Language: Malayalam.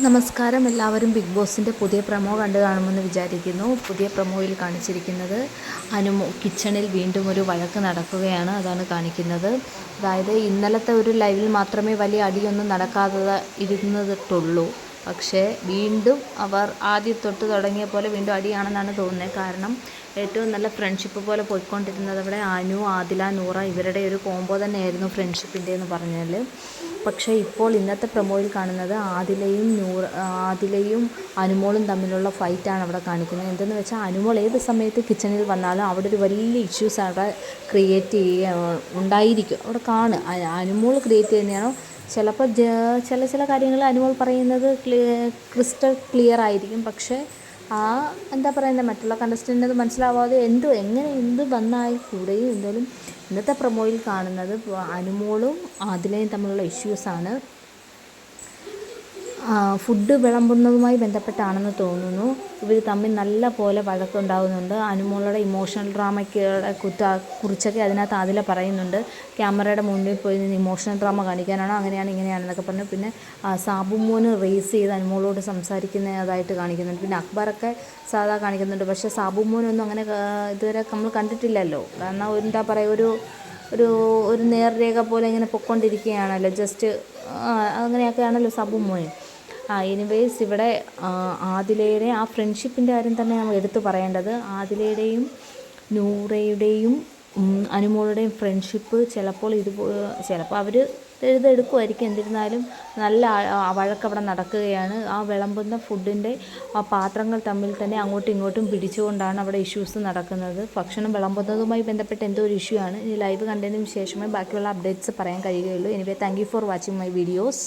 നമസ്കാരം. എല്ലാവരും ബിഗ് ബോസിന്റെ പുതിയ പ്രമോ കണ്ടു കാണുമെന്ന് വിചാരിക്കുന്നു. പുതിയ പ്രമോയിൽ കാണിച്ചിരിക്കുന്നത് അനു കിച്ചണിൽ വീണ്ടും ഒരു വഴക്ക് നടക്കുകയാണ് അതാണ് കാണിക്കുന്നത്. അതായത് ഇന്നലത്തെ ഒരു ലൈവിൽ മാത്രമേ വലിയ അടിയൊന്നും നടക്കാതെ ഇരുന്നതിട്ടുള്ളൂ പക്ഷേ വീണ്ടും അവർ ആദ്യം തൊട്ട് തുടങ്ങിയ പോലെ വീണ്ടും അടിയാണെന്നാണ് തോന്നുന്നത് കാരണം ഏറ്റവും നല്ല ഫ്രണ്ട്ഷിപ്പ് പോലെ പോയിക്കൊണ്ടിരുന്നത് അവിടെ അനു ആദില നൂറ ഇവരുടെ ഒരു കോംബോ തന്നെയായിരുന്നു ഫ്രണ്ട്ഷിപ്പിന്റെ എന്ന് പറഞ്ഞാൽ പക്ഷേ ഇപ്പോൾ ഇന്നത്തെ പ്രൊമോയിൽ കാണുന്നത് ആദിലയും നൂറ ആദിലയും അനുമോളും തമ്മിലുള്ള ഫൈറ്റാണ് അവിടെ കാണിക്കുന്നത്. എന്തെന്ന് വെച്ചാൽ അനുമോൾ ഏത് സമയത്ത് കിച്ചണിൽ വന്നാലും അവിടെ ഒരു വലിയ ഇഷ്യൂസ് അവിടെ ക്രിയേറ്റ് ചെയ്യുക ഉണ്ടായിരിക്കും. അവിടെ കാണും. അനുമോൾ ക്രിയേറ്റ് ചെയ്യുന്നതാണോ ചിലപ്പോൾ ചില ചില കാര്യങ്ങൾ അനുമോൾ പറയുന്നത് ക്രിസ്റ്റൽ ക്ലിയർ ആയിരിക്കും. പക്ഷേ ആ എന്താ പറയുന്നത് മറ്റുള്ള കണ്ടസ്റ്റന്റ് മനസ്സിലാവാതെ എന്ത് എങ്ങനെ എന്ത് വന്നായി കൂടെയും എന്തായാലും ഇന്നത്തെ പ്രൊമോയിൽ കാണുന്നത് അനുമോളും ആദിലയും തമ്മിലുള്ള ഇഷ്യൂസാണ് ഫുഡ് വിളമ്പുന്നതുമായി ബന്ധപ്പെട്ടാണെന്ന് തോന്നുന്നു. ഇവർ തമ്മിൽ നല്ല പോലെ വഴക്കുണ്ടാകുന്നുണ്ട് അനുമോളുടെ ഇമോഷണൽ ഡ്രാമയ്ക്ക് കുറ്റ കുറിച്ചൊക്കെ അതിനകത്ത് അതിൽ പറയുന്നുണ്ട്. ക്യാമറയുടെ മുന്നിൽ പോയി നിന്ന് ഇമോഷണൽ ഡ്രാമ കാണിക്കാനാണോ? അങ്ങനെയാണ് ഇങ്ങനെയാണെന്നൊക്കെ പറഞ്ഞു. പിന്നെ സാബു സാബുമോന് റേസ് ചെയ്ത് അനുമോളോട് സംസാരിക്കുന്നതായിട്ട് കാണിക്കുന്നുണ്ട്. പിന്നെ അക്ബറൊക്കെ സാധാ കാണിക്കുന്നുണ്ട്. പക്ഷേ സാബുമോനൊന്നും അങ്ങനെ ഇതുവരെ നമ്മൾ കണ്ടിട്ടില്ലല്ലോ. കാരണം എന്താ പറയുക ഒരു ഒരു ഒരു നേർരേഖ പോലെ ഇങ്ങനെ പൊക്കൊണ്ടിരിക്കുകയാണല്ലോ. ജസ്റ്റ് അങ്ങനെയൊക്കെയാണല്ലോ സബു മോൻ ആ എനിവേസ് ഇവിടെ ആതിലയുടെ ആ ഫ്രണ്ട്ഷിപ്പിന്റെ കാര്യം തന്നെ നമ്മൾ എടുത്തു പറയേണ്ടത്. ആദിലയുടെയും നൂറയുടെയും അനുമോളുടെയും ഫ്രണ്ട്ഷിപ്പ് ചിലപ്പോൾ ഇത് ചിലപ്പോൾ അവർ എഴുതെടുക്കുമായിരിക്കും എന്നിരുന്നാലും നല്ല വഴക്കവിടെ നടക്കുകയാണ്. ആ വിളമ്പുന്ന ഫുഡിന്റെ ആ പാത്രങ്ങൾ തമ്മിൽ തന്നെ അങ്ങോട്ടും ഇങ്ങോട്ടും പിടിച്ചുകൊണ്ടാണ് അവിടെ ഇഷ്യൂസ് നടക്കുന്നത്. ഭക്ഷണം വിളമ്പുന്നതുമായി ബന്ധപ്പെട്ട് എന്തോ ഒരു ഇഷ്യൂ ആണ്. ഇനി ലൈവ് കണ്ടതിന് ശേഷമേ ബാക്കിയുള്ള അപ്ഡേറ്റ്സ് പറയാൻ കഴിയുകയുള്ളൂ. Anyway thank you for watching my videos